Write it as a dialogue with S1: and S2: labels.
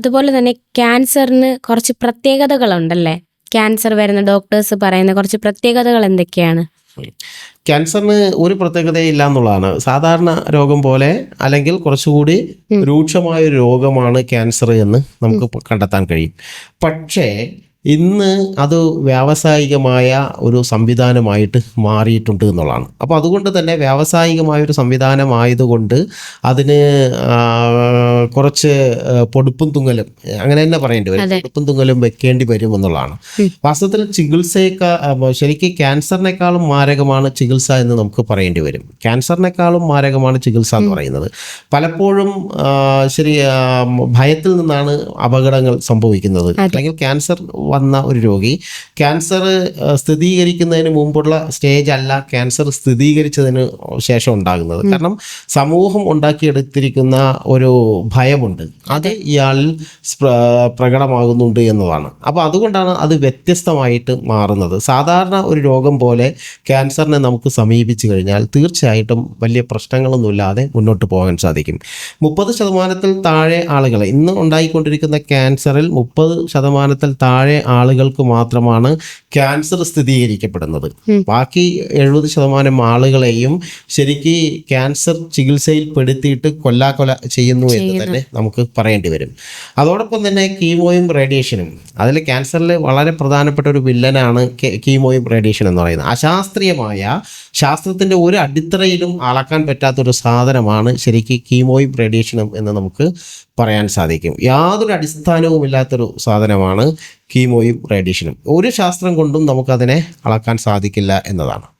S1: അതുപോലെ തന്നെ ക്യാൻസറിന് കുറച്ച് പ്രത്യേകതകളുണ്ടല്ലേ? ക്യാൻസർ വരുന്ന ഡോക്ടേഴ്സ് പറയുന്ന കുറച്ച് പ്രത്യേകതകൾ എന്തൊക്കെയാണ്?
S2: ക്യാൻസറിന് ഒരു പ്രത്യേകതയില്ല എന്നുള്ളതാണ് സാധാരണ രോഗം പോലെ അല്ലെങ്കിൽ കുറച്ചുകൂടി രൂക്ഷമായ ഒരു രോഗമാണ് ക്യാൻസർ എന്ന് നമുക്ക് കണ്ടെത്താൻ കഴിയും. പക്ഷേ ഇന്ന് അത് വ്യാവസായികമായ ഒരു സംവിധാനമായിട്ട് മാറിയിട്ടുണ്ട് എന്നുള്ളതാണ്. അപ്പോൾ അതുകൊണ്ട് തന്നെ വ്യാവസായികമായ ഒരു സംവിധാനമായതുകൊണ്ട് അതിന് കുറച്ച് പൊടുപ്പും തുങ്ങലും അങ്ങനെ തന്നെ പറയേണ്ടി വരും. പൊടുപ്പും തുങ്ങലും വെക്കേണ്ടി വരും എന്നുള്ളതാണ്. വാസ്തവത്തിൽ ചികിത്സയേക്കാൾ ശരിക്കും ക്യാൻസറിനേക്കാളും മാരകമാണ് ചികിത്സ എന്ന് നമുക്ക് പറയേണ്ടി വരും. ക്യാൻസറിനേക്കാളും മാരകമാണ് ചികിത്സ എന്ന് പറയുന്നത്. പലപ്പോഴും ശരി ഭയത്തിൽ നിന്നാണ് അപകടങ്ങൾ സംഭവിക്കുന്നത്. അല്ലെങ്കിൽ ക്യാൻസർ വന്ന ഒരു രോഗി ക്യാൻസർ സ്ഥിരീകരിക്കുന്നതിന് മുമ്പുള്ള സ്റ്റേജ് അല്ല ക്യാൻസർ സ്ഥിരീകരിച്ചതിന് ശേഷം ഉണ്ടാകുന്നത്. കാരണം സമൂഹം ഉണ്ടാക്കിയെടുത്തിരിക്കുന്ന ഒരു ഭയമുണ്ട്. അത് ഇയാളിൽ പ്രകടമാകുന്നുണ്ട് എന്നതാണ്. അപ്പോൾ അതുകൊണ്ടാണ് അത് വ്യത്യസ്തമായിട്ട് മാറുന്നത്. സാധാരണ ഒരു രോഗം പോലെ ക്യാൻസറിനെ നമുക്ക് സമീപിച്ചു കഴിഞ്ഞാൽ തീർച്ചയായിട്ടും വലിയ പ്രശ്നങ്ങളൊന്നുമില്ലാതെ മുന്നോട്ട് പോകാൻ സാധിക്കും. മുപ്പത് ശതമാനത്തിൽ താഴെ ആളുകൾ ഇന്ന് ഉണ്ടായിക്കൊണ്ടിരിക്കുന്ന ക്യാൻസറിൽ മുപ്പത് ശതമാനത്തിൽ താഴെ ആളുകൾക്ക് മാത്രമാണ് ക്യാൻസർ സ്ഥിരീകരിക്കപ്പെടുന്നത്. ബാക്കി എഴുപത് ശതമാനം ആളുകളെയും ശരിക്ക് ക്യാൻസർ ചികിത്സയിൽ പെടുത്തിയിട്ട് കൊല്ലാക്കൊല ചെയ്യുന്നു എന്ന്. തന്നെ നമുക്ക് പറയേണ്ടി വരും. അതോടൊപ്പം തന്നെ കീമോയും റേഡിയേഷനും. അതിൽ ക്യാൻസറിൽ വളരെ പ്രധാനപ്പെട്ട ഒരു വില്ലനാണ് കീമോയും റേഡിയേഷൻ എന്ന് പറയുന്നത്. അശാസ്ത്രീയമായ ശാസ്ത്രത്തിന്റെ ഒരു അടിത്തറയിലും അളക്കാൻ പറ്റാത്തൊരു സാധനമാണ് ശരിക്കും കീമോയും റേഡിയേഷനും എന്ന് നമുക്ക് പറയാൻ സാധിക്കും. യാതൊരു അടിസ്ഥാനവും ഇല്ലാത്തൊരു സാധനമാണ് കീമോയും റേഡിയേഷനും. ഒരു ശാസ്ത്രം കൊണ്ടും നമുക്കതിനെ അളക്കാൻ സാധിക്കില്ല എന്നതാണ്.